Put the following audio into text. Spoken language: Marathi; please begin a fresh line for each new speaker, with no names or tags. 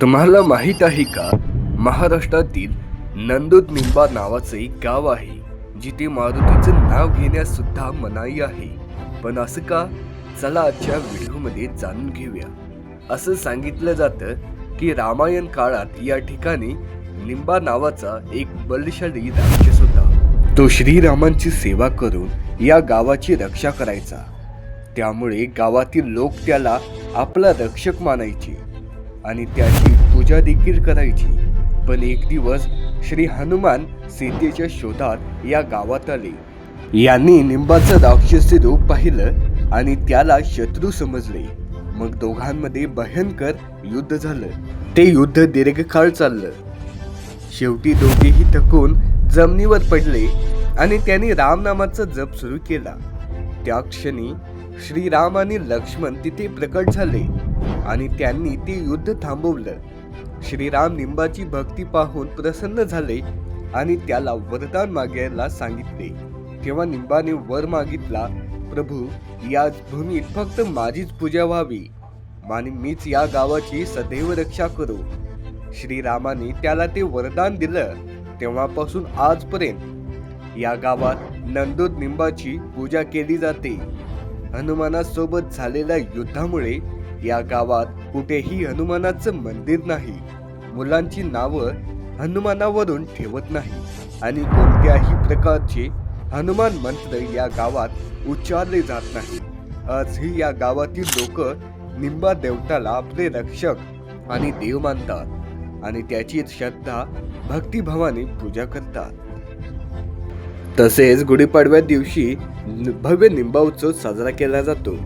तुम्हाला माहीत आहे का? महाराष्ट्रातील नंदुदनिंबा नावाचं नावाचे एक गाव आहे जिथे मारुतीचं नाव घेण्यास सुद्धा मनाई आहे. पण असं का? चला आजच्या व्हिडिओमध्ये जाणून घेऊया. असं सांगितलं जातं की रामायण काळात या ठिकाणी निंबा नावाचा एक बलशाली राक्षस होता. तो श्रीरामांची सेवा करून या गावाची रक्षा करायचा. त्यामुळे गावातील लोक त्याला आपला रक्षक मानायचे. आणि त्याची पूजा देखील करायची. पण एक दिवस श्री हनुमान सीतेच्या शोधात या गावात आले. यांनी निंबाचं राक्षसी रूप पाहिलं आणि त्याला शत्रू समजले. मग दोघांमध्ये भयंकर युद्ध झालं. ते युद्ध दीर्घकाळ चाललं. शेवटी दोघेही थकून जमिनीवर पडले आणि त्यांनी रामनामाचा जप सुरू केला. त्या क्षणी श्रीराम आणि लक्ष्मण तिथे प्रकट झाले आणि त्यांनी ते युद्ध थांबवलं. श्रीराम निंबाची भक्ती पाहून प्रसन्न झाले आणि त्याला वरदान मागायला सांगितले. तेव्हा निंबाने वर मागितला प्रभू या भूमीत फक्त माझीच पूजा व्हावी. आणि मीच या गावाची सदैव रक्षा करू. श्रीरामाने त्याला ते वरदान दिलं. तेव्हापासून आजपर्यंत या गावात नंदोद निंबाची पूजा केली जाते. हनुमानासोबत झालेल्या युद्धामुळे या गावात कुठेही हनुमानाचं मंदिर नाही. मुलांची नावं हनुमानावरून ठेवत नाही आणि कोणत्याही प्रकारचे हनुमान मंत्र या गावात उच्चारले जात नाही. आजही या गावातील लोक निंबा देवताला आपले रक्षक आणि देव मानतात आणि त्याची श्रद्धा भक्तिभावाने पूजा करतात. तसेच गुढीपाडव्या दिवशी भव्य निंबा उत्सव साजरा केला जातो.